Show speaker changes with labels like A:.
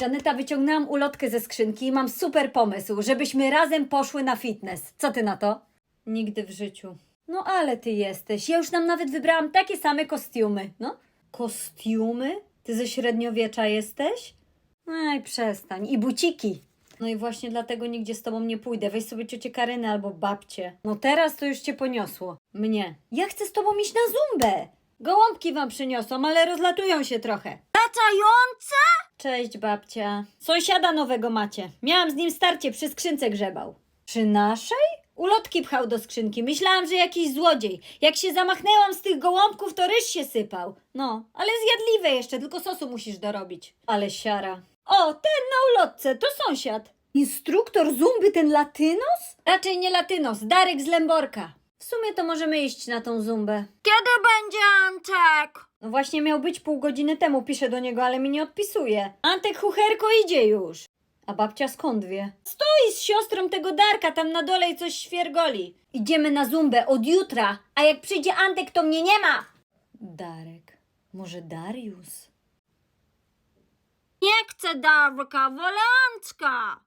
A: Janeta, wyciągnęłam ulotkę ze skrzynki i mam super pomysł, żebyśmy razem poszły na fitness. Co ty na to? Nigdy w życiu. No ale ty jesteś. Ja już nam nawet wybrałam takie same kostiumy. No? Kostiumy? Ty ze średniowiecza jesteś? Aj, przestań. I buciki. No i właśnie dlatego nigdzie z tobą nie pójdę. Weź sobie ciocię Karynę albo babcię. No teraz to już cię poniosło. Mnie. Ja chcę z tobą iść na zumbę. Gołąbki wam przyniosą, ale rozlatują się trochę.
B: Latające?
A: Cześć babcia. Sąsiada nowego macie. Miałam z nim starcie, przy skrzynce grzebał. Przy naszej? Ulotki pchał do skrzynki. Myślałam, że jakiś złodziej. Jak się zamachnęłam z tych gołąbków, to ryż się sypał. No, ale zjadliwe jeszcze, tylko sosu musisz dorobić. Ale siara. O, ten na ulotce, to sąsiad. Instruktor zumby ten latynos? Raczej nie latynos, Darek z Lęborka. W sumie to możemy iść na tą zumbę.
B: Kiedy będzie Antek?
A: No właśnie miał być pół godziny temu, piszę do niego, ale mi nie odpisuje. Antek Hucherko idzie już. A babcia skąd wie? Stoi z siostrą tego Darka tam na dole i coś świergoli. Idziemy na zumbę od jutra, a jak przyjdzie Antek, to mnie nie ma. Darek. Może Darius?
B: Nie chcę Darka, wolę Antka.